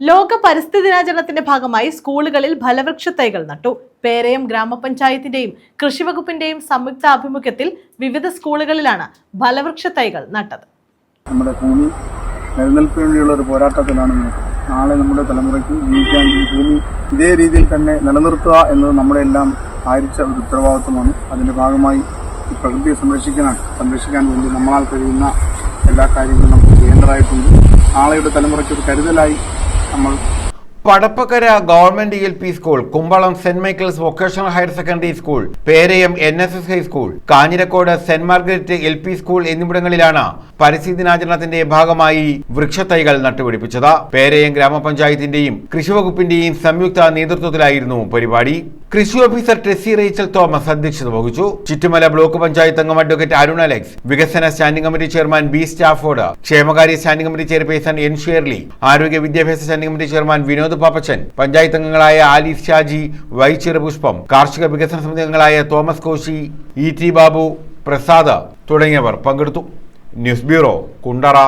ലോക പരിസ്ഥിതി ദിനാചരണത്തിന്റെ ഭാഗമായി സ്കൂളുകളിൽ ഫലവൃക്ഷ തൈകൾ നട്ടു. പേരയം ഗ്രാമപഞ്ചായത്തിന്റെയും കൃഷിവകുപ്പിന്റെയും സംയുക്ത ആഭിമുഖ്യത്തിൽ വിവിധ സ്കൂളുകളിലാണ് ഫലവൃക്ഷ തൈകൾ നട്ടത്. നമ്മുടെ ഭൂമി നിലനിൽപ്പിന് വേണ്ടിയുള്ള ഒരു പോരാട്ടത്തിലാണ് നാളെ നമ്മുടെ തലമുറയ്ക്ക് ജീവിക്കാൻ ഈ ഭൂമി ഇതേ രീതിയിൽ തന്നെ നിലനിർത്തുക എന്നത് നമ്മുടെ എല്ലാം ആയിരിച്ച ഒരു ഉത്തരവാദിത്വമാണ്. അതിന്റെ ഭാഗമായി ഈ പ്രകൃതിയെ സംരക്ഷിക്കാൻ സംരക്ഷിക്കാൻ വേണ്ടി നമ്മളാൽ കഴിയുന്ന എല്ലാ കാര്യങ്ങളും നമുക്ക് ചെയ്യേണ്ടതായിട്ടുണ്ട്. നാളെയുടെ തലമുറയ്ക്ക് ഒരു കരുതലായി നമ്മൾ Padappakkara government L P school Kumbalam Saint Michael's vocational higher secondary school Perayam N S S high school Kanjirakode Saint Margaret L P school എന്നിവിടങ്ങളിലാണ് പരിസ്ഥിതി ദിനാചരണത്തിന്റെ ഭാഗമായി വൃക്ഷത്തൈകൾ നട്ടുപിടിപ്പിച്ചത്. പേരയം ഗ്രാമപഞ്ചായത്തിന്റെയും കൃഷിവകുപ്പിന്റെയും സംയുക്ത നേതൃത്വത്തിലായിരുന്നു പരിപാടി. കൃഷി ഓഫീസർ ടെസ്സി റേച്ചൽ തോമസ് അധ്യക്ഷത വഹിച്ചു. ചുറ്റുമല ബ്ലോക്ക് പഞ്ചായത്ത് അംഗം അഡ്വക്കേറ്റ് അരുൺ അലക്സ് വികസന standing committee chairman B Stafford ക്ഷേമകാര്യ standing committee chairperson N Shirley ആരോഗ്യ വിദ്യാഭ്യാസ standing committee chairman Vinod Pappachan panchayat അംഗങ്ങളായ ആലിഫ് ഷാജി വൈ ചെറുപുഷ്പം കാർഷിക വികസന സമിതി അംഗങ്ങളായ Thomas Koshy E T Babu Prasad തുടങ്ങിയവർ പങ്കെടുത്തു. News bureau Kundara.